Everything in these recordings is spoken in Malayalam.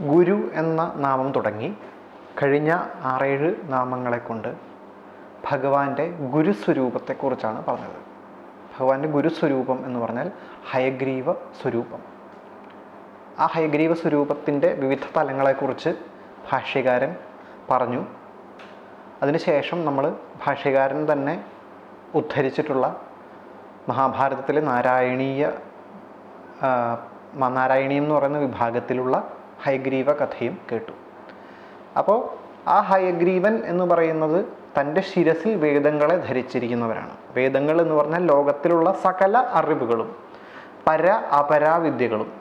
ഗുരു എന്ന നാമം തുടങ്ങി കഴിഞ്ഞ ആറേഴ് നാമങ്ങളെ കൊണ്ട് ഭഗവാന്റെ ഗുരുസ്വരൂപത്തെക്കുറിച്ചാണ് പറഞ്ഞത്. ഭഗവാന്റെ ഗുരുസ്വരൂപം എന്ന് പറഞ്ഞാൽ ഹയഗ്രീവ സ്വരൂപം. ആ ഹയഗ്രീവ സ്വരൂപത്തിന്റെ വിവിധ തലങ്ങളെക്കുറിച്ച് ഭാഷ്യകാരൻ പറഞ്ഞു. അതിനുശേഷം നമ്മൾ ഭാഷ്യകാരൻ തന്നെ ഉദ്ധരിച്ചിട്ടുള്ള മഹാഭാരതത്തിലെ നാരായണീയ നാരായണീയം എന്ന് പറയുന്ന വിഭാഗത്തിലുള്ള ഹയഗ്രീവ കഥയും കേട്ടു. അപ്പോൾ ആ ഹയഗ്രീവൻ എന്ന് പറയുന്നത് തന്റെ ശിരസിൽ വേദങ്ങളെ ധരിച്ചിരിക്കുന്നവരാണ്. വേദങ്ങൾ എന്ന് പറഞ്ഞാൽ ലോകത്തിലുള്ള സകല അറിവുകളും പര അപരാവിദ്യകളും.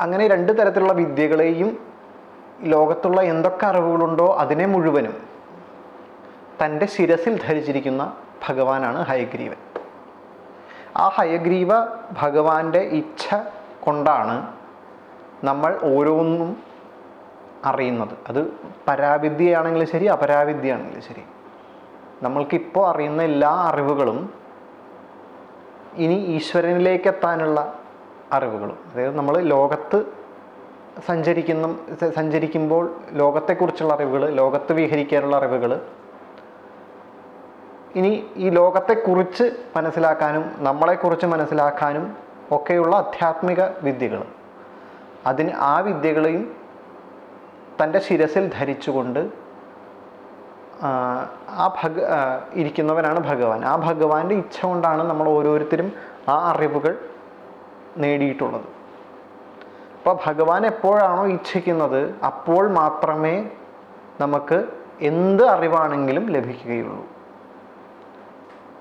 അങ്ങനെ രണ്ട് തരത്തിലുള്ള വിദ്യകളെയും ലോകത്തുള്ള എന്തൊക്കെ അറിവുകളുണ്ടോ അതിനെ മുഴുവനും തന്റെ ശിരസിൽ ധരിച്ചിരിക്കുന്ന ഭഗവാനാണ് ഹയഗ്രീവൻ. ആ ഹയഗ്രീവ ഭഗവാന്റെ ഇച്ഛ കൊണ്ടാണ് നമ്മൾ ഓരോന്നും അറിയുന്നത്. അത് പരാവിദ്യയാണെങ്കിലും ശരി അപരാവിദ്യയാണെങ്കിലും ശരി. നമ്മൾക്കിപ്പോൾ അറിയുന്ന എല്ലാ അറിവുകളും ഇനി ഈശ്വരനിലേക്ക് എത്താനുള്ള അറിവുകളും. അതായത് നമ്മൾ ലോകത്ത് സഞ്ചരിക്കുന്ന സഞ്ചരിക്കുമ്പോൾ ലോകത്തെക്കുറിച്ചുള്ള അറിവുകൾ ലോകത്ത് വിഹരിക്കാനുള്ള അറിവുകൾ ഇനി ഈ ലോകത്തെക്കുറിച്ച് മനസ്സിലാക്കാനും നമ്മളെക്കുറിച്ച് മനസ്സിലാക്കാനും ഒക്കെയുള്ള ആധ്യാത്മിക വിദ്യകൾ. അതിന് ആ വിദ്യകളെയും തന്റെ ശിരസിൽ ധരിച്ചുകൊണ്ട് ആ, ഭഗ ഇരിക്കുന്നവനാണ് ഭഗവാൻ. ആ ഭഗവാന്റെ ഇച്ഛ കൊണ്ടാണ് നമ്മൾ ഓരോരുത്തരും ആ അറിവുകൾ നേടിയിട്ടുള്ളത്. അപ്പോൾ ഭഗവാൻ എപ്പോഴാണോ ഇച്ഛിക്കുന്നത് അപ്പോൾ മാത്രമേ നമുക്ക് എന്ത് അറിവാണെങ്കിലും ലഭിക്കുകയുള്ളൂ.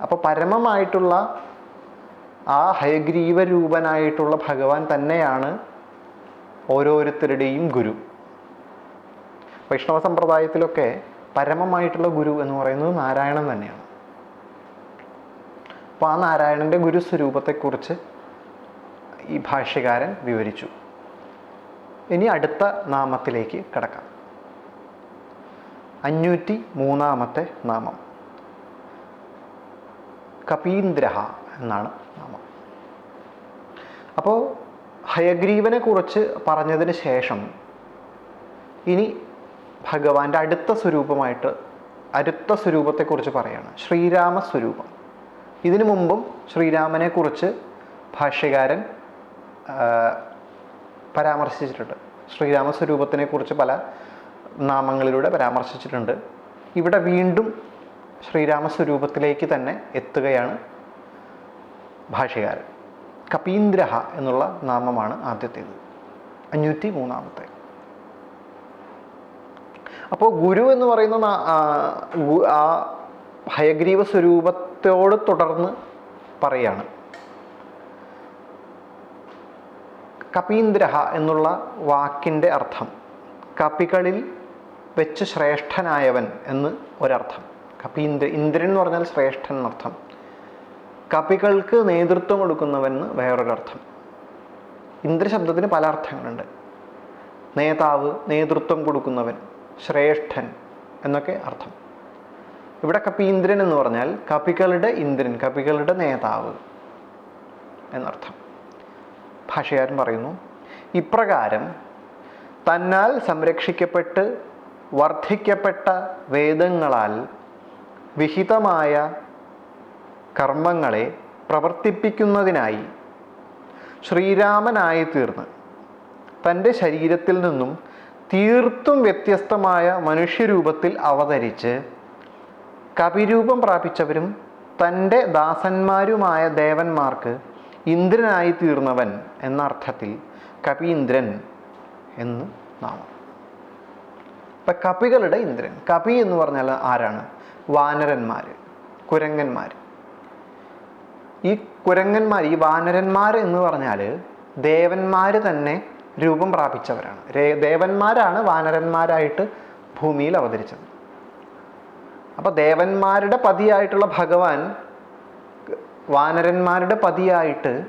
അപ്പോൾ പരമമായിട്ടുള്ള ആ ഹയഗ്രീവ രൂപനായിട്ടുള്ള ഭഗവാൻ തന്നെയാണ് ഓരോരുത്തരുടെയും ഗുരു. വൈഷ്ണവ സമ്പ്രദായത്തിലൊക്കെ പരമമായിട്ടുള്ള ഗുരു എന്ന് പറയുന്നത് നാരായണൻ തന്നെയാണ്. അപ്പോൾ ആ നാരായണന്റെ ഗുരു സ്വരൂപത്തെക്കുറിച്ച് ഈ ഭാഷ്യകാരൻ വിവരിച്ചു. ഇനി അടുത്ത നാമത്തിലേക്ക് കിടക്കാം. അഞ്ഞൂറ്റി മൂന്നാമത്തെ നാമം. കപീന്ദ്രഹ എന്നാണ് നാമം. അപ്പോൾ ഹയഗ്രീവനെ കുറിച്ച് പറഞ്ഞതിന് ശേഷം ഇനി ഭഗവാന്റെ അടുത്ത സ്വരൂപമായിട്ട് അടുത്ത സ്വരൂപത്തെക്കുറിച്ച് പറയാണ്. ശ്രീരാമ സ്വരൂപം ഇതിനു മുമ്പും ശ്രീരാമനെ കുറിച്ച് ഭാഷ്യകാരൻ പരാമർശിച്ചിട്ടുണ്ട്. ശ്രീരാമ സ്വരൂപത്തിനെ കുറിച്ച് പല നാമങ്ങളിലൂടെ പരാമർശിച്ചിട്ടുണ്ട്. ഇവിടെ വീണ്ടും ശ്രീരാമ സ്വരൂപത്തിലേക്ക് തന്നെ എത്തുകയാണ് ഭാഷ്യകാരൻ. കപീന്ദ്രഹ എന്നുള്ള നാമമാണ് ആദ്യത്തേത്. അഞ്ഞൂറ്റി മൂന്നാമത്തെ അപ്പോൾ ഗുരു എന്ന് പറയുന്ന ആ, ഹയഗ്രീവ സ്വരൂപത്തോട് തുടർന്ന് പറയാണ്. കപീന്ദ്രഹ എന്നുള്ള വാക്കിന്റെ അർത്ഥം കപികളിൽ വെച്ച് ശ്രേഷ്ഠനായവൻ എന്ന് ഒരർത്ഥം. കപീന്ദ്ര ഇന്ദ്രൻ എന്ന് പറഞ്ഞാൽ ശ്രേഷ്ഠൻ എന്നർത്ഥം. കപികൾക്ക് നേതൃത്വം കൊടുക്കുന്നവൻ എന്ന് വേറൊരർത്ഥം. ഇന്ദ്രശബ്ദത്തിന് പല അർത്ഥങ്ങളുണ്ട്. നേതാവ് നേതൃത്വം കൊടുക്കുന്നവൻ ശ്രേഷ്ഠൻ എന്നൊക്കെ അർത്ഥം. ഇവിടെ കപീന്ദ്രൻ എന്ന് പറഞ്ഞാൽ കപികളുടെ ഇന്ദ്രൻ കപികളുടെ നേതാവ് എന്നർത്ഥം. ഭാഷകാരൻ പറയുന്നു ഇപ്രകാരം തന്നാൽ സംരക്ഷിക്കപ്പെട്ട് വർദ്ധിക്കപ്പെട്ട വേദങ്ങളാൽ വിഹിതമായ കർമ്മങ്ങളെ പ്രവർത്തിപ്പിക്കുന്നതിനായി ശ്രീരാമനായി തീർന്ന്. തന്റെ ശരീരത്തിൽ നിന്നും തീർത്തും വ്യത്യസ്തമായ മനുഷ്യരൂപത്തിൽ അവതരിച്ച് കവിരൂപം പ്രാപിച്ചവരും തന്റെ ദാസന്മാരുമായ ദേവന്മാർക്ക് ഇന്ദ്രനായി തീർന്നവൻ എന്ന അർത്ഥത്തിൽ കപീന്ദ്രൻ എന്ന് നാമം. ഇപ്പം കപികളുടെ ഇന്ദ്രൻ കപി എന്ന് പറഞ്ഞാൽ ആരാണ്? വാനരന്മാർ കുരങ്ങന്മാർ ഈ കുരങ്ങന്മാർ ഈ വാനരന്മാർ എന്ന് പറഞ്ഞാൽ ദേവന്മാർ തന്നെ രൂപം പ്രാപിച്ചവരാണ്. ദേവന്മാരാണ് വാനരന്മാരായിട്ട് ഭൂമിയിൽ അവതരിച്ചത്. അപ്പോൾ ദേവന്മാരുടെ പതിയായിട്ടുള്ള ഭഗവാൻ വാനരന്മാരുടെ പതിയായിട്ട്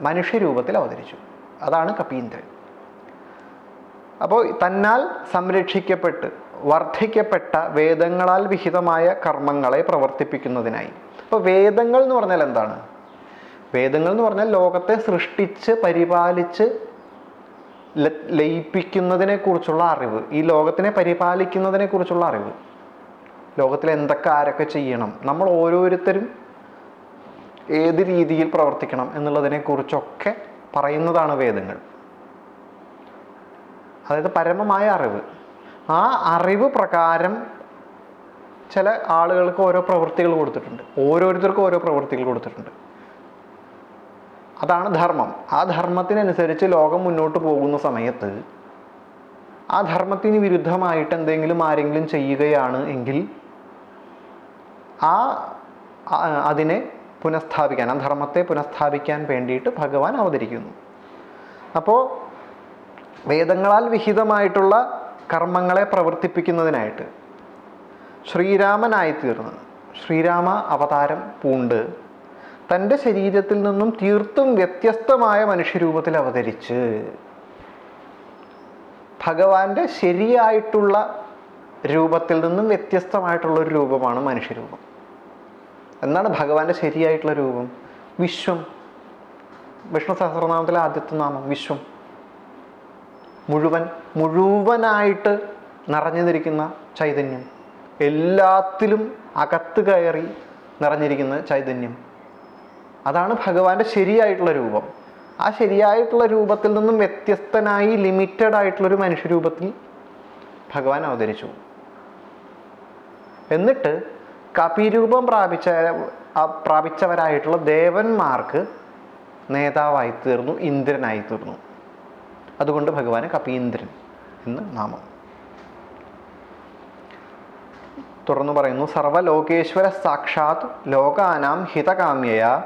മനുഷ്യരൂപത്തിൽ അവതരിച്ചു. അതാണ് കപീന്ദ്രൻ. അപ്പോൾ തന്നാൽ സംരക്ഷിക്കപ്പെട്ട് വർദ്ധിക്കപ്പെട്ട വേദങ്ങളാൽ വിഹിതമായ കർമ്മങ്ങളെ പ്രവർത്തിപ്പിക്കുന്നതിനായി. അപ്പോൾ വേദങ്ങൾ എന്ന് പറഞ്ഞാൽ എന്താണ്? വേദങ്ങൾ എന്ന് പറഞ്ഞാൽ ലോകത്തെ സൃഷ്ടിച്ച് പരിപാലിച്ച് ലയിപ്പിക്കുന്നതിനെ കുറിച്ചുള്ള അറിവ്. ഈ ലോകത്തിനെ പരിപാലിക്കുന്നതിനെ കുറിച്ചുള്ള അറിവ്. ലോകത്തിൽ എന്തൊക്കെ ആരൊക്കെ ചെയ്യണം നമ്മൾ ഓരോരുത്തരും ഏത് രീതിയിൽ പ്രവർത്തിക്കണം എന്നുള്ളതിനെ കുറിച്ചൊക്കെ പറയുന്നതാണ് വേദങ്ങൾ. അതായത് പരമമായ അറിവ്. ആ അറിവ് പ്രകാരം ചില ആളുകൾക്ക് ഓരോ പ്രവൃത്തികൾ കൊടുത്തിട്ടുണ്ട്. ഓരോരുത്തർക്കും ഓരോ പ്രവൃത്തികൾ കൊടുത്തിട്ടുണ്ട്. അതാണ് ധർമ്മം. ആ ധർമ്മത്തിനനുസരിച്ച് ലോകം മുന്നോട്ട് പോകുന്ന സമയത്ത് ആ ധർമ്മത്തിന് വിരുദ്ധമായിട്ട് എന്തെങ്കിലും ആരെങ്കിലും ചെയ്യുകയാണ് എങ്കിൽ ആ അതിനെ പുനഃസ്ഥാപിക്കാൻ ആ ധർമ്മത്തെ പുനഃസ്ഥാപിക്കാൻ വേണ്ടിയിട്ട് ഭഗവാൻ അവതരിക്കുന്നു. അപ്പോൾ വേദങ്ങളാൽ വിഹിതമായിട്ടുള്ള കർമ്മങ്ങളെ പ്രവർത്തിപ്പിക്കുന്നതിനായിട്ട് ശ്രീരാമനായി തീർന്ന് ശ്രീരാമ അവതാരം പൂണ്ട്. തന്റെ ശരീരത്തിൽ നിന്നും തീർത്തും വ്യത്യസ്തമായ മനുഷ്യരൂപത്തിൽ അവതരിച്ച് ഭഗവാന്റെ ശരിയായിട്ടുള്ള രൂപത്തിൽ നിന്നും വ്യത്യസ്തമായിട്ടുള്ള ഒരു രൂപമാണ് മനുഷ്യരൂപം. എന്നാണ് ഭഗവാന്റെ ശരിയായിട്ടുള്ള രൂപം? വിശ്വം. വിഷ്ണു സഹസ്രനാമത്തിലെ ആദ്യത്തെ നാമം വിശ്വം. മുഴുവൻ മുഴുവനായിട്ട് നിറഞ്ഞു നിൽക്കുന്ന ചൈതന്യം. എല്ലാത്തിലും അകത്ത് കയറി നിറഞ്ഞിരിക്കുന്ന ചൈതന്യം. അതാണ് ഭഗവാന്റെ ശരിയായിട്ടുള്ള രൂപം. ആ ശരിയായിട്ടുള്ള രൂപത്തിൽ നിന്നും വ്യത്യസ്തനായി ലിമിറ്റഡ് ആയിട്ടുള്ളൊരു മനുഷ്യരൂപത്തിൽ ഭഗവാൻ അവതരിച്ചു. എന്നിട്ട് കപിരൂപം പ്രാപിച്ച പ്രാപിച്ചവരായിട്ടുള്ള ദേവന്മാർക്ക് നേതാവായി തീർന്നു ഇന്ദ്രനായി തീർന്നു. അതുകൊണ്ട് ഭഗവാന് കപീന്ദ്രൻ എന്ന് നാമം. തുടർന്ന് പറയുന്നു സർവലോകേശ്വര സാക്ഷാത് ലോകാനാം ഹിതകാമ്യയ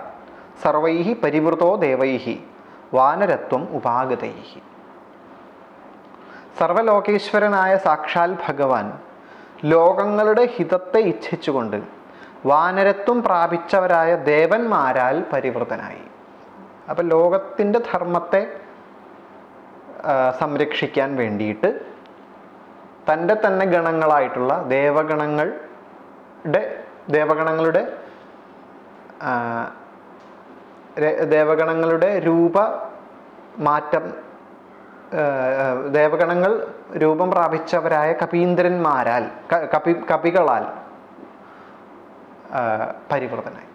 സർവൈഹി പരിവൃതോ ദേവൈഹി വാനരത്വം ഉപാഗതൈഹി. സർവലോകേശ്വരനായ സാക്ഷാൽ ഭഗവാൻ ലോകങ്ങളുടെ ഹിതത്തെ ഇച്ഛിച്ചുകൊണ്ട് വാനരത്വം പ്രാപിച്ചവരായ ദേവന്മാരാൽ പരിവൃതനായി. അപ്പം ലോകത്തിന്റെ ധർമ്മത്തെ സംരക്ഷിക്കാൻ വേണ്ടിയിട്ട് തന്റെ തന്നെ ഗണങ്ങളായിട്ടുള്ള ദേവഗണങ്ങളുടെ ദേവഗണങ്ങളുടെ ദേവഗണങ്ങളുടെ രൂപ മാറ്റം ദേവഗണങ്ങൾ രൂപം പ്രാപിച്ചവരായ കപീന്ദ്രന്മാരാൽ കപി കപികളാൽ പരിവർത്തനായി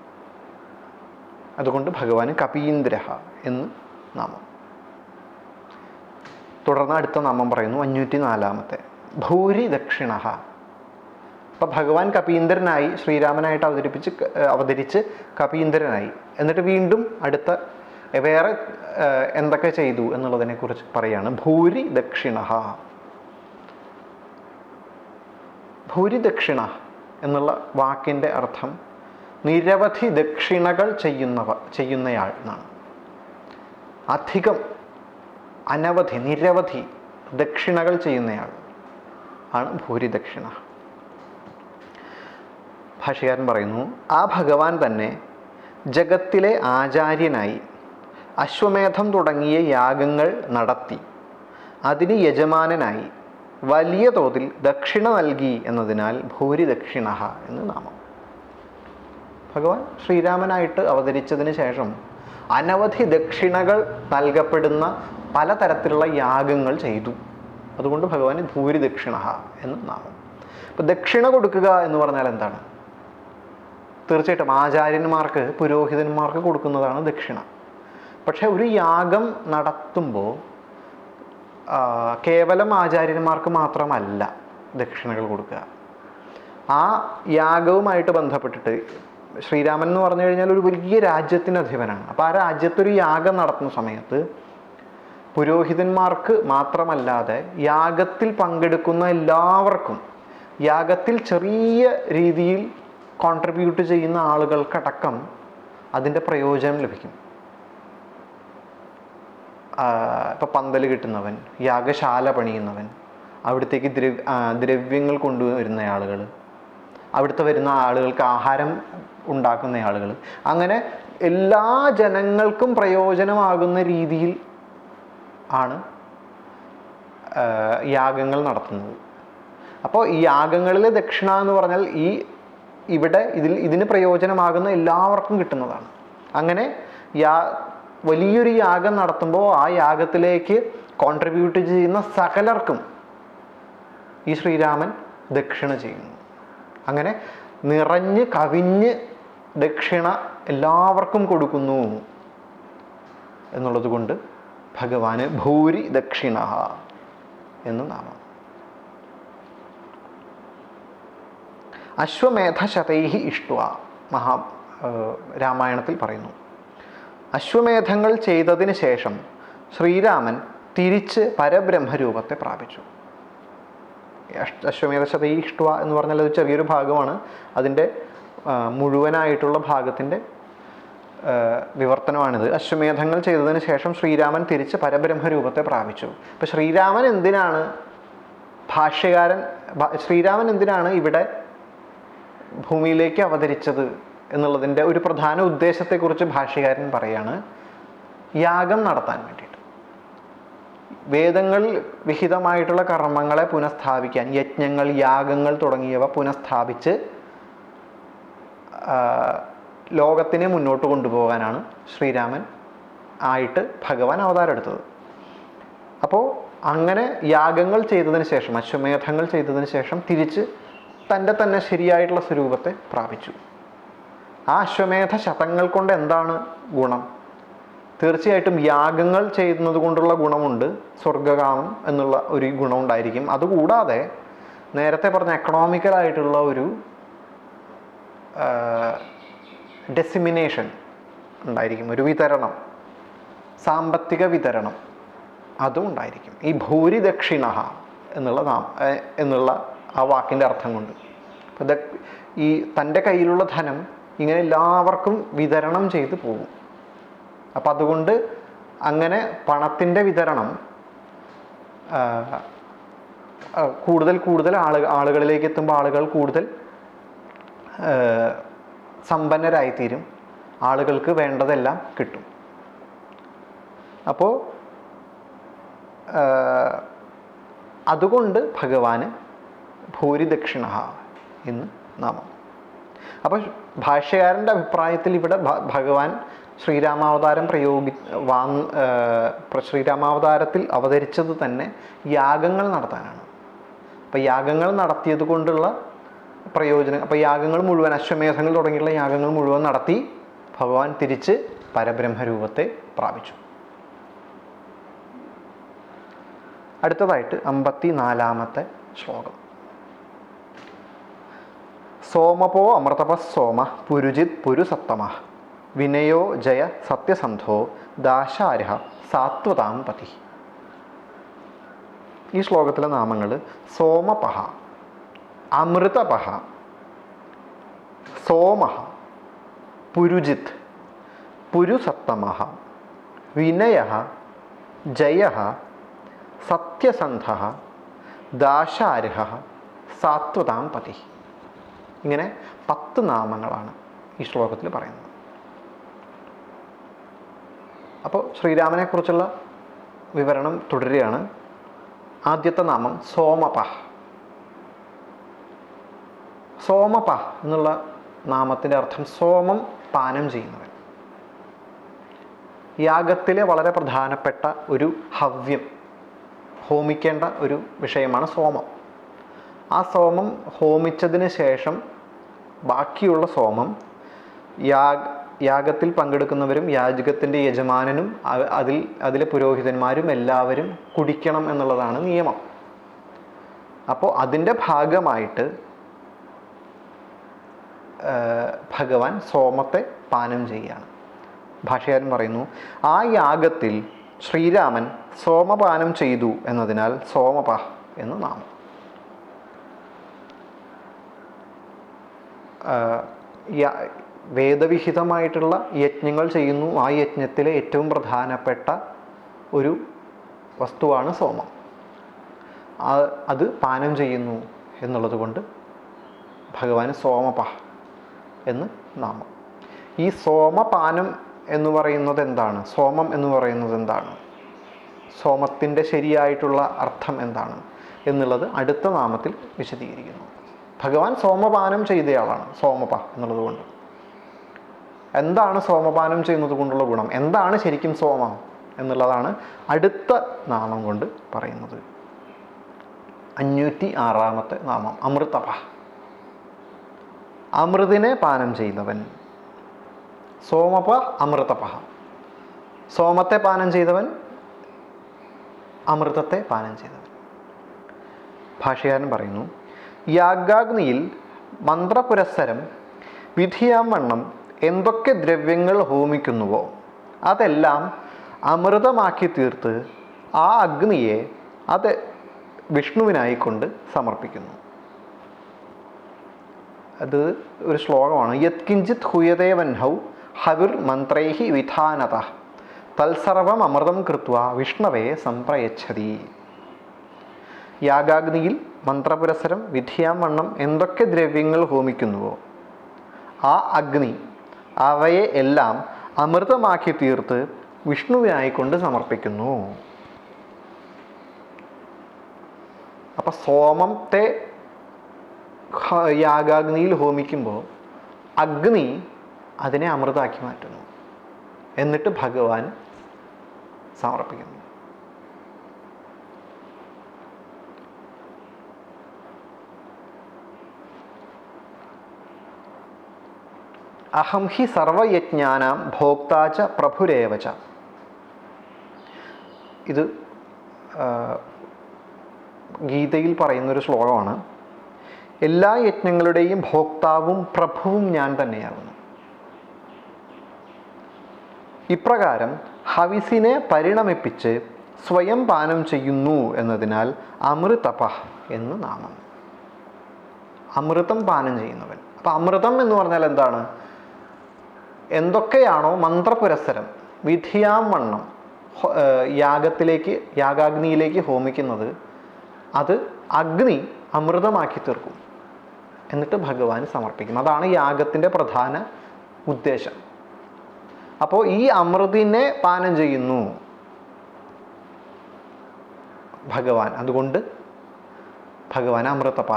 അതുകൊണ്ട് ഭഗവാന് കപീന്ദ്ര എന്ന് നാമം. തുടർന്ന് അടുത്ത നാമം പറയുന്നു അഞ്ഞൂറ്റി നാലാമത്തെ ഭൂരി ദക്ഷിണ. അപ്പൊ ഭഗവാൻ കപീന്ദ്രനായി ശ്രീരാമനായിട്ട് അവതരിപ്പിച്ച് അവതരിച്ച് കപീന്ദ്രനായി. എന്നിട്ട് വീണ്ടും അടുത്ത വേറെ എന്തൊക്കെ ചെയ്തു എന്നുള്ളതിനെക്കുറിച്ച് പറയാണ്. ഭൂരി ദക്ഷിണ. ഭൂരി ദക്ഷിണ എന്നുള്ള വാക്കിന്റെ അർത്ഥം നിരവധി ദക്ഷിണകൾ ചെയ്യുന്നവ ചെയ്യുന്നയാൾ എന്നാണ്. അധികം അനവധി നിരവധി ദക്ഷിണകൾ ചെയ്യുന്നയാൾ ആണ് ഭൂരിദക്ഷിണ. ഭാഷകാരൻ പറയുന്നു ആ ഭഗവാൻ തന്നെ ജഗത്തിലെ ആചാര്യനായി അശ്വമേധം തുടങ്ങിയ യാഗങ്ങൾ നടത്തി. അതിന് യജമാനനായി വലിയ തോതിൽ ദക്ഷിണ നൽകി എന്നതിനാൽ ഭൂരിദക്ഷിണ എന്ന് നാമം. ഭഗവാൻ ശ്രീരാമനായിട്ട് അവതരിച്ചതിന് ശേഷം അനവധി ദക്ഷിണകൾ നൽകപ്പെടുന്ന പലതരത്തിലുള്ള യാഗങ്ങൾ ചെയ്തു. അതുകൊണ്ട് ഭഗവാന് ഭൂരിദക്ഷിണ എന്ന് നാമം. അപ്പോൾ ദക്ഷിണ കൊടുക്കുക എന്ന് പറഞ്ഞാൽ എന്താണ്? തീർച്ചയായിട്ടും ആചാര്യന്മാർക്ക് പുരോഹിതന്മാർക്ക് കൊടുക്കുന്നതാണ് ദക്ഷിണ. പക്ഷേ ഒരു യാഗം നടത്തുമ്പോൾ കേവലം ആചാര്യന്മാർക്ക് മാത്രമല്ല ദക്ഷിണകൾ കൊടുക്കുക. ആ യാഗവുമായിട്ട് ബന്ധപ്പെട്ടിട്ട് ശ്രീരാമൻ എന്ന് പറഞ്ഞു കഴിഞ്ഞാൽ ഒരു വലിയ രാജ്യത്തിന് അധിപനാണ്. അപ്പോൾ ആ രാജ്യത്തൊരു യാഗം നടത്തുന്ന സമയത്ത് പുരോഹിതന്മാർക്ക് മാത്രമല്ലാതെ യാഗത്തിൽ പങ്കെടുക്കുന്ന എല്ലാവർക്കും യാഗത്തിൽ ചെറിയ രീതിയിൽ കോൺട്രിബ്യൂട്ട് ചെയ്യുന്ന ആളുകൾക്കടക്കം അതിന്റെ പ്രയോജനം ലഭിക്കും. ഇപ്പം പന്തൽ കിട്ടുന്നവൻ യാഗശാല പണിയുന്നവൻ അവിടത്തേക്ക് ദ്രവ്യ ദ്രവ്യങ്ങൾ കൊണ്ടുവരുന്ന ആളുകൾ അവിടുത്തെ വരുന്ന ആളുകൾക്ക് ആഹാരം ഉണ്ടാക്കുന്ന ആളുകൾ അങ്ങനെ എല്ലാ ജനങ്ങൾക്കും പ്രയോജനമാകുന്ന രീതിയിൽ ആണ് യാഗങ്ങൾ നടത്തുന്നത്. അപ്പോൾ ഈ യാഗങ്ങളിൽ ദക്ഷിണ എന്ന് പറഞ്ഞാൽ ഈ ഇവിടെ ഇതിൽ ഇതിന് പ്രയോജനമാകുന്ന എല്ലാവർക്കും കിട്ടുന്നതാണ്. അങ്ങനെ യാ വലിയൊരു യാഗം നടത്തുമ്പോൾ ആ യാഗത്തിലേക്ക് കോൺട്രിബ്യൂട്ട് ചെയ്യുന്ന സകലർക്കും ഈ ശ്രീരാമൻ ദക്ഷിണ ചെയ്യുന്നു. അങ്ങനെ നിറഞ്ഞ് കവിഞ്ഞ് ദക്ഷിണ എല്ലാവർക്കും കൊടുക്കുന്നു എന്നുള്ളത് കൊണ്ട് ഭഗവാന് ഭൂരി ദക്ഷിണ എന്ന് നാമം. അശ്വമേധശതൈഹി ഇഷ്ടുവ. മഹാ രാമായണത്തിൽ പറയുന്നു. അശ്വമേധങ്ങൾ ചെയ്തതിന് ശേഷം ശ്രീരാമൻ തിരിച്ച് പരബ്രഹ്മരൂപത്തെ പ്രാപിച്ചു. അശ്വമേധശതൈഹി ഇഷ്ട എന്ന് പറഞ്ഞാൽ അത് ചെറിയൊരു ഭാഗമാണ്. അതിന്റെ മുഴുവനായിട്ടുള്ള ഭാഗത്തിന്റെ വിവർത്തനമാണിത്. അശ്വമേധങ്ങൾ ചെയ്തതിന് ശേഷം ശ്രീരാമൻ തിരിച്ച് പരബ്രഹ്മരൂപത്തെ പ്രാപിച്ചു. അപ്പോൾ ശ്രീരാമൻ എന്തിനാണ് ഭാഷ്യകാരൻ ശ്രീരാമൻ എന്തിനാണ് ഇവിടെ ഭൂമിയിലേക്ക് അവതരിച്ചത് എന്നുള്ളതിന്റെ ഒരു പ്രധാന ഉദ്ദേശത്തെക്കുറിച്ച് ഭാഷ്യകാരൻ പറയാണ്. യാഗം നടത്താൻ വേണ്ടിയിട്ട്. വേദങ്ങൾ വിഹിതമായിട്ടുള്ള കർമ്മങ്ങളെ പുനഃസ്ഥാപിക്കാൻ യജ്ഞങ്ങൾ യാഗങ്ങൾ തുടങ്ങിയവ പുനഃസ്ഥാപിച്ച് ലോകത്തിനെ മുന്നോട്ട് കൊണ്ടുപോകാനാണ് ശ്രീരാമൻ ആയിട്ട് ഭഗവാൻ അവതാരം എടുത്തത് അപ്പോൾ അങ്ങനെ യാഗങ്ങൾ ചെയ്തതിന് ശേഷം അശ്വമേധങ്ങൾ ചെയ്തതിന് ശേഷം തിരിച്ച് തന്റെ തന്നെ ശരിയായിട്ടുള്ള സ്വരൂപത്തെ പ്രാപിച്ചു. ആ അശ്വമേധ ശതങ്ങൾ കൊണ്ട് എന്താണ് ഗുണം? തീർച്ചയായിട്ടും യാഗങ്ങൾ ചെയ്യുന്നത് കൊണ്ടുള്ള ഗുണമുണ്ട് സ്വർഗകാമം എന്നുള്ള ഒരു ഗുണമുണ്ടായിരിക്കും അതുകൂടാതെ നേരത്തെ പറഞ്ഞ എക്കണോമിക്കലായിട്ടുള്ള ഒരു ഡെസിമിനേഷൻ ഉണ്ടായിരിക്കും. ഒരു വിതരണം. സാമ്പത്തിക വിതരണം. അതും ഉണ്ടായിരിക്കും. ഈ ഭൂരിദക്ഷിണ എന്നുള്ള നാം എന്നുള്ള ആ വാക്കിന്റെ അർത്ഥം കൊണ്ട്. അപ്പോൾ ഈ തന്റെ കയ്യിലുള്ള ധനം ഇങ്ങനെ എല്ലാവർക്കും വിതരണം ചെയ്ത് പോകും. അപ്പം അതുകൊണ്ട് അങ്ങനെ പണത്തിന്റെ വിതരണം കൂടുതൽ കൂടുതൽ ആളു ആളുകളിലേക്ക് എത്തുമ്പോൾ ആളുകൾ കൂടുതൽ സമ്പന്നരായിത്തീരും. ആളുകൾക്ക് വേണ്ടതെല്ലാം കിട്ടും. അപ്പോൾ അതുകൊണ്ട് ഭഗവാന് ഭൂരിദക്ഷിണ എന്ന് നാമം. അപ്പോൾ ഭാഷ്യകാരന്റെ അഭിപ്രായത്തിൽ ഇവിടെ ഭഗവാൻ ശ്രീരാമാവതാരം പ്രയോഗി വാങ് ശ്രീരാമാവതാരത്തിൽ അവതരിച്ചത് തന്നെ യാഗങ്ങൾ നടത്താനാണ്. അപ്പോൾ യാഗങ്ങൾ നടത്തിയത് കൊണ്ടുള്ള പ്രയോജനം. അപ്പോൾ യാഗങ്ങൾ മുഴുവൻ അശ്വമേധങ്ങൾ തുടങ്ങിയിട്ടുള്ള യാഗങ്ങൾ മുഴുവൻ നടത്തി ഭഗവാൻ തിരിച്ച് പരബ്രഹ്മരൂപത്തെ പ്രാപിച്ചു. അടുത്തതായിട്ട് അമ്പത്തി നാലാമത്തെ ശ്ലോകം. സോമപോ അമൃതപ സോമ പുരുജിത് പുരുസത്തമ വിനയോ ജയ സത്യസന്ധോ ദാശാരഹ സാത്വതാം പതി. ഈ ശ്ലോകത്തിലെ നാമങ്ങൾ സോമപഹ അമൃതപഹ സോമ പുരുജിത് പുരുസത്തമ വിനയ ജയ സത്യസന്ധ ദാശാർഹ സാത്വതാം പതി ഇങ്ങനെ പത്ത് നാമങ്ങളാണ് ഈ ശ്ലോകത്തിൽ പറയുന്നത്. അപ്പോൾ ശ്രീരാമനെക്കുറിച്ചുള്ള വിവരണം തുടരുകയാണ്. ആദ്യത്തെ നാമം സോമപ സോമപ എന്നുള്ള നാമത്തിന്റെ അർത്ഥം സോമം പാനം ചെയ്യുന്നവൻ. യാഗത്തിലെ വളരെ പ്രധാനപ്പെട്ട ഒരു ഹവ്യം ഹോമിക്കേണ്ട ഒരു വിഷയമാണ് സോമം. ആ സോമം ഹോമിച്ചതിന് ശേഷം ബാക്കിയുള്ള സോമം യാഗ് യാഗത്തിൽ പങ്കെടുക്കുന്നവരും യാചകത്തിന്റെ യജമാനനും അതിൽ അതിലെ പുരോഹിതന്മാരും എല്ലാവരും കുടിക്കണം എന്നുള്ളതാണ് നിയമം. അപ്പോൾ അതിന്റെ ഭാഗമായിട്ട് ഭഗവാൻ സോമത്തെ പാനം ചെയ്യുകയാണ് ഭാഷകാരൻ പറയുന്നു ആ യാഗത്തിൽ ശ്രീരാമൻ സോമപാനം ചെയ്തു എന്നതിനാൽ സോമപ എന്ന് നാമം. വേദവിഹിതമായിട്ടുള്ള യജ്ഞങ്ങൾ ചെയ്യുന്നു. ആ യജ്ഞത്തിലെ ഏറ്റവും പ്രധാനപ്പെട്ട ഒരു വസ്തുവാണ് സോമം. അത് പാനം ചെയ്യുന്നു എന്നുള്ളത് കൊണ്ട് ഭഗവാന് സോമപ എന്ന് നാമം. ഈ സോമപാനം എന്ന് പറയുന്നത് എന്താണ്? സോമം എന്ന് പറയുന്നത് എന്താണ്? സോമത്തിന്റെ ശരിയായിട്ടുള്ള അർത്ഥം എന്താണ് എന്നുള്ളത് അടുത്ത നാമത്തിൽ വിശദീകരിക്കുന്നു. ഭഗവാൻ സോമപാനം ചെയ്തയാളാണ് സോമപ എന്നുള്ളത് കൊണ്ട്. എന്താണ് സോമപാനം ചെയ്യുന്നത് കൊണ്ടുള്ള ഗുണം? എന്താണ് ശരിക്കും സോമം എന്നുള്ളതാണ് അടുത്ത നാമം കൊണ്ട് പറയുന്നത്. അഞ്ഞൂറ്റി ആറാമത്തെ നാമം അമൃതപ. അമൃതിനെ പാനം ചെയ്യുന്നവൻ. സോമപ അമൃതപഹ. സോമത്തെ പാനം ചെയ്തവൻ അമൃതത്തെ പാനം ചെയ്തവൻ. ഭാഷകാരൻ പറയുന്നു യാഗാഗ്നിയിൽ മന്ത്രപുരസ്സരം വിധിയാം വണ്ണം എന്തൊക്കെ ദ്രവ്യങ്ങൾ ഹോമിക്കുന്നുവോ അതെല്ലാം അമൃതമാക്കി തീർത്ത് ആ അഗ്നിയെ അത് വിഷ്ണുവിനായിക്കൊണ്ട് സമർപ്പിക്കുന്നു. അത് ഒരു ശ്ലോകമാണ്. യത്കിഞ്ചിത് ഹുയദേവൻ ഹൗ ഹവിർ മന്ത്രൈഹി വിധാനത. തത്സർവം അമൃതം കൃത്വ വിഷ്ണവേ സംപ്രയച്ഛതി. യാഗാഗ്നിയിൽ മന്ത്രപുരസരം വിധിയാം വണ്ണം എന്തൊക്കെ ദ്രവ്യങ്ങൾ ഹോമിക്കുന്നുവോ ആ അഗ്നി അവയെ എല്ലാം അമൃതമാക്കി തീർത്ത് വിഷ്ണുവിനായിക്കൊണ്ട് സമർപ്പിക്കുന്നു. അപ്പം സോമത്തെ യാഗാഗ്നിയിൽ ഹോമിക്കുമ്പോൾ അഗ്നി അതിനെ അമൃതാക്കി മാറ്റുന്നു. എന്നിട്ട് ഭഗവാൻ സമർപ്പിക്കുന്നു. അഹം ഹി സർവയജ്ഞാനാം ഭോക്താച്ച പ്രഭുരേവച ഇത് ഗീതയിൽ പറയുന്നൊരു ശ്ലോകമാണ്. എല്ലാ യജ്ഞങ്ങളുടെയും ഭോക്താവും പ്രഭുവും ഞാൻ തന്നെയാകുന്നു ഇപ്രകാരം ഹവിസിനെ പരിണമിപ്പിച്ച് സ്വയം പാനം ചെയ്യുന്നു എന്നതിനാൽ അമൃതപ എന്ന് നാമം. അമൃതം പാനം ചെയ്യുന്നവൻ. അപ്പം അമൃതം എന്ന് പറഞ്ഞാൽ എന്താണ്? എന്തൊക്കെയാണോ മന്ത്രപുരസരം വിധിയാം വണ്ണം യാഗത്തിലേക്ക് യാഗാഗ്നിയിലേക്ക് ഹോമിക്കുന്നത് അത് അഗ്നി അമൃതമാക്കി തീർക്കും. എന്നിട്ട് ഭഗവാന് സമർപ്പിക്കും. അതാണ് യാഗത്തിന്റെ പ്രധാന ഉദ്ദേശം. അപ്പോൾ ഈ അമൃതിനെ പാനം ചെയ്യുന്നു ഭഗവാൻ. അതുകൊണ്ട് ഭഗവാൻ അമൃതപ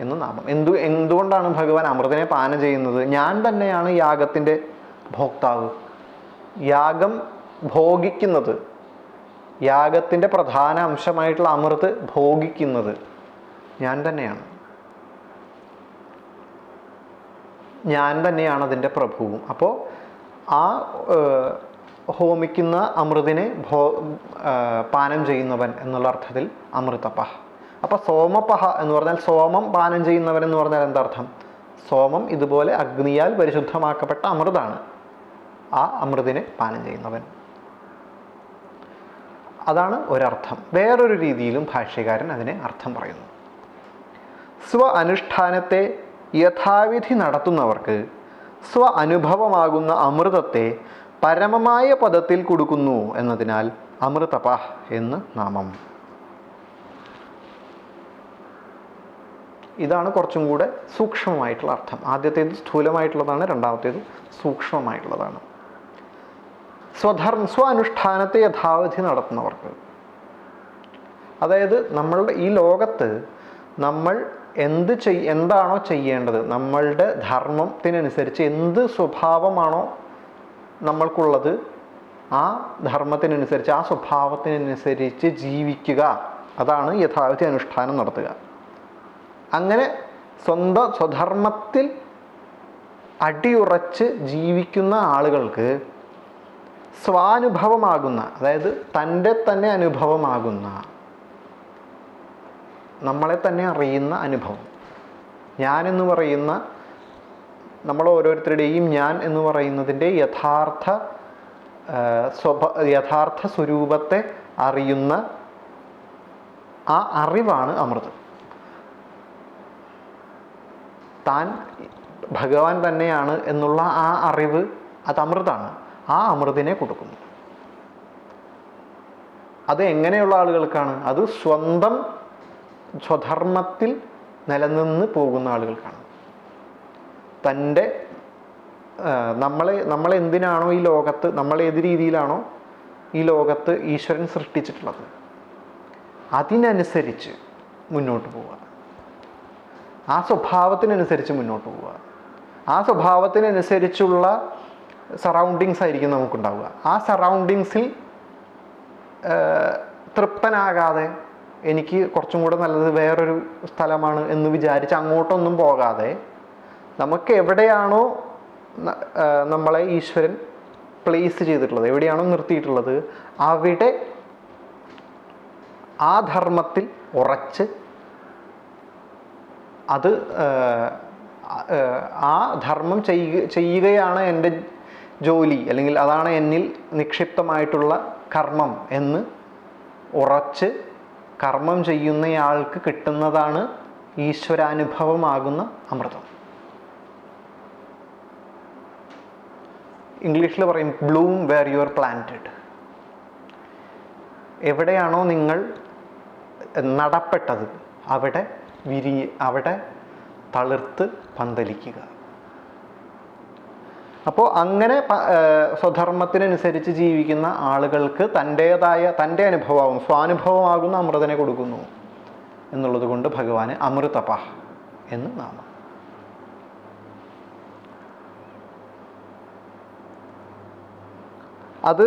എന്ന് നാമം. എന്തു എന്തുകൊണ്ടാണ് ഭഗവാൻ അമൃതനെ പാനം ചെയ്യുന്നത്? ഞാൻ തന്നെയാണ് യാഗത്തിന്റെ ഭോക്താവ്. യാഗം ഭോഗിക്കുന്നത് യാഗത്തിന്റെ പ്രധാന അംശമായിട്ടുള്ള അമൃത് ഭോഗിക്കുന്നത് ഞാൻ തന്നെയാണ്. ഞാൻ തന്നെയാണ് അതിന്റെ പ്രഭുവും. അപ്പോൾ ആ ഹോമിക്കുന്ന അമൃതിനെ ഭോ പാനം ചെയ്യുന്നവൻ എന്നുള്ള അർത്ഥത്തിൽ അമൃതപഹ. അപ്പോൾ സോമപഹ എന്ന് പറഞ്ഞാൽ സോമം പാനം ചെയ്യുന്നവൻ എന്ന് പറഞ്ഞാൽ എന്താർത്ഥം? സോമം ഇതുപോലെ അഗ്നിയാൽ പരിശുദ്ധമാക്കപ്പെട്ട അമൃതാണ് ആ അമൃതിനെ പാനം ചെയ്യുന്നവൻ. അതാണ് ഒരർത്ഥം. വേറൊരു രീതിയിലും ഭാഷ്യകാരൻ അതിനെ അർത്ഥം പറയുന്നു. സ്വ അനുഷ്ഠാനത്തെ യഥാവിധി നടത്തുന്നവർക്ക് സ്വ അനുഭവമാകുന്ന അമൃതത്തെ പരമമായ പദത്തിൽ കൊടുക്കുന്നു എന്നതിനാൽ അമൃതപ എന്ന് നാമം. ഇതാണ് കുറച്ചും കൂടെ സൂക്ഷ്മമായിട്ടുള്ള അർത്ഥം. ആദ്യത്തേത് സ്ഥൂലമായിട്ടുള്ളതാണ് രണ്ടാമത്തേത് സൂക്ഷ്മമായിട്ടുള്ളതാണ്. സ്വധർമ്മ സ്വ അനുഷ്ഠാനത്തെ യഥാവിധി നടത്തുന്നവർക്ക്. അതായത് നമ്മളുടെ ഈ ലോകത്ത് നമ്മൾ എന്ത് ചെയ് എന്താണോ ചെയ്യേണ്ടത്. നമ്മളുടെ ധർമ്മത്തിനനുസരിച്ച് എന്ത് സ്വഭാവമാണോ നമ്മൾക്കുള്ളത് ആ ധർമ്മത്തിനനുസരിച്ച് ആ സ്വഭാവത്തിനനുസരിച്ച് ജീവിക്കുക. അതാണ് യഥാവിധി അനുഷ്ഠാനം നടത്തുക. അങ്ങനെ സ്വന്തം സ്വധർമ്മത്തിൽ അടിയുറച്ച് ജീവിക്കുന്ന ആളുകൾക്ക് സ്വാനുഭവമാകുന്ന അതായത് തന്റെ തന്നെ അനുഭവമാകുന്ന നമ്മളെ തന്നെ അറിയുന്ന അനുഭവം. ഞാൻ എന്ന് പറയുന്ന നമ്മൾ ഓരോരുത്തരുടെയും ഞാൻ എന്ന് പറയുന്നതിന്റെ യഥാർത്ഥ സ്വഭ യഥാർത്ഥ സ്വരൂപത്തെ അറിയുന്ന ആ അറിവാണ് അമൃത്. താൻ ഭഗവാൻ തന്നെയാണ് എന്നുള്ള ആ അറിവ് അത് അമൃതാണ്. ആ അമൃതിനെ കൊടുക്കുന്നു. അത് എങ്ങനെയുള്ള ആളുകൾക്കാണ്? അത് സ്വന്തം സ്വധർമ്മത്തിൽ നിലനിന്ന് പോകുന്ന ആളുകൾക്കാണ് തന്റെ നമ്മളെ നമ്മൾ എന്തിനാണോ ഈ ലോകത്ത് നമ്മൾ ഏത് രീതിയിലാണോ ഈ ലോകത്ത് ഈശ്വരൻ സൃഷ്ടിച്ചിട്ടുള്ളത്. അതിനനുസരിച്ച് മുന്നോട്ട് പോവുക. ആ സ്വഭാവത്തിനനുസരിച്ച് മുന്നോട്ട് പോവുക. ആ സ്വഭാവത്തിനനുസരിച്ചുള്ള സറൗണ്ടിങ്സ് ആയിരിക്കും നമുക്കുണ്ടാവുക. ആ സറൗണ്ടിങ്സിൽ തൃപ്തനാകാതെ എനിക്ക് കുറച്ചും കൂടെ നല്ലത് വേറൊരു സ്ഥലമാണ് എന്ന് വിചാരിച്ച് അങ്ങോട്ടൊന്നും പോകാതെ നമുക്ക് എവിടെയാണോ നമ്മളെ ഈശ്വരൻ പ്ലേസ് ചെയ്തിട്ടുള്ളത് എവിടെയാണോ നിർത്തിയിട്ടുള്ളത് അവിടെ ആ ധർമ്മത്തിൽ ഉറച്ച് അത് ആ ധർമ്മം ചെയ്യുക ചെയ്യുകയാണ് എന്റെ ജോലി അല്ലെങ്കിൽ അതാണ് എന്നിൽ നിക്ഷിപ്തമായിട്ടുള്ള കർമ്മം എന്ന് ഉറച്ച് കർമ്മം ചെയ്യുന്നയാൾക്ക് കിട്ടുന്നതാണ് ഈശ്വരാനുഭവമാകുന്ന അമൃതം. ഇംഗ്ലീഷിൽ പറയും bloom where you are planted എവിടെയാണോ നിങ്ങൾ നടപ്പെട്ടത് അവിടെ വിരി അവിടെ തളിർത്ത് പന്തലിക്കുക. അപ്പോൾ അങ്ങനെ സ്വധർമ്മത്തിനനുസരിച്ച് ജീവിക്കുന്ന ആളുകൾക്ക് തന്റേതായ തന്റെ അനുഭവമാകും സ്വാനുഭവമാകുന്ന അമൃതനെ കൊടുക്കുന്നു എന്നുള്ളത് കൊണ്ട് ഭഗവാന് അമൃതപ എന്ന് നാമം. അത്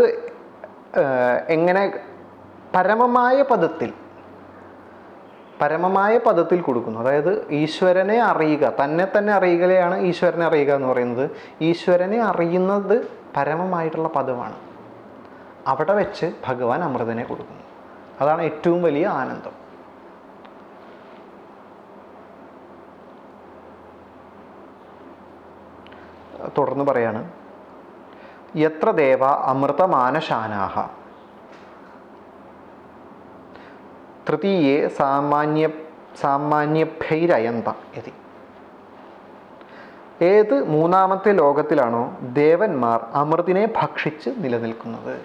എങ്ങനെ പരമമായ പദത്തിൽ പരമമായ പദത്തിൽ കൊടുക്കുന്നു. അതായത് ഈശ്വരനെ അറിയുക തന്നെ തന്നെ അറിയുകയാണ് ഈശ്വരനെ അറിയുക എന്ന് പറയുന്നത്. ഈശ്വരനെ അറിയുന്നത് പരമമായിട്ടുള്ള പദമാണ്. അവിടെ വെച്ച് ഭഗവാൻ അമൃതനെ കൊടുക്കുന്നു. അതാണ് ഏറ്റവും വലിയ ആനന്ദം. തുടർന്ന് പറയാണ് എത്ര ദേവ അമൃതമാനശാനാഹ തൃതീയേ സാമാന്യ സാമാന്യഭൈരയന്ത എതി ഏത് മൂന്നാമത്തെ ലോകത്തിലാണോ ദേവന്മാർ അമൃതിനെ ഭക്ഷിച്ച് നിലനിൽക്കുന്നത്?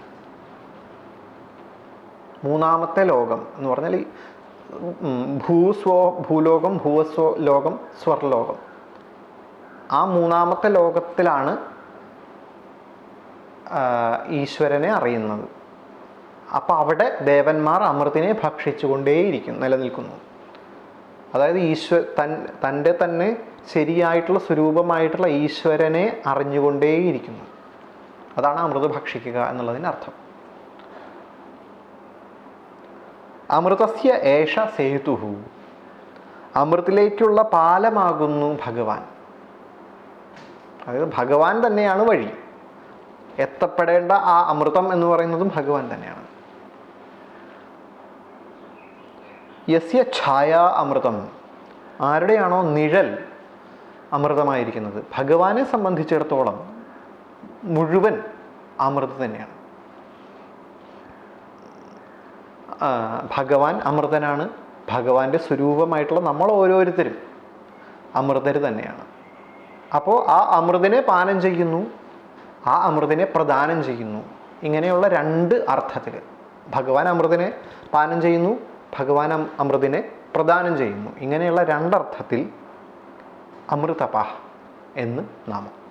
മൂന്നാമത്തെ ലോകം എന്ന് പറഞ്ഞാൽ ഭൂസ്വോ ഭൂലോകം ഭൂവസ്വ ലോകം സ്വർലോകം. ആ മൂന്നാമത്തെ ലോകത്തിലാണ് ഈശ്വരനെ അറിയുന്നത്. അപ്പോൾ അവിടെ ദേവന്മാർ അമൃതിനെ ഭക്ഷിച്ചുകൊണ്ടേയിരിക്കും നിലനിൽക്കുന്നു. അതായത് ഈശ്വര തൻ തന്റെ തന്നെ ശരിയായിട്ടുള്ള സ്വരൂപമായിട്ടുള്ള ഈശ്വരനെ അറിഞ്ഞുകൊണ്ടേയിരിക്കുന്നു. അതാണ് അമൃത് ഭക്ഷിക്കുക എന്നുള്ളതിന്റെ അർത്ഥം. അമൃതസ്യ ഏഷ സേതുഹു. അമൃതിലേക്കുള്ള പാലമാകുന്നു ഭഗവാൻ. അതായത് ഭഗവാൻ തന്നെയാണ് വഴി. എത്തപ്പെടേണ്ട ആ അമൃതം എന്ന് പറയുന്നതും ഭഗവാൻ തന്നെയാണ്. യസ്യ ഛായ അമൃതം. ആരുടെയാണോ നിഴൽ അമൃതമായിരിക്കുന്നത്. ഭഗവാനെ സംബന്ധിച്ചിടത്തോളം മുഴുവൻ അമൃത് തന്നെയാണ്. ഭഗവാൻ അമൃതനാണ്. ഭഗവാന്റെ സ്വരൂപമായിട്ടുള്ള നമ്മൾ ഓരോരുത്തരും അമൃതർ തന്നെയാണ്. അപ്പോൾ ആ അമൃതിനെ പാനം ചെയ്യുന്നു. ആ അമൃതിനെ പ്രദാനം ചെയ്യുന്നു. ഇങ്ങനെയുള്ള രണ്ട് അർത്ഥത്തിൽ ഭഗവാൻ അമൃതിനെ പാനം ചെയ്യുന്നു. ഭഗവാൻ അമൃതിനെ പ്രദാനം ചെയ്യുന്നു. ഇങ്ങനെയുള്ള രണ്ടർത്ഥത്തിൽ അമൃതപ എന്ന് നാമം.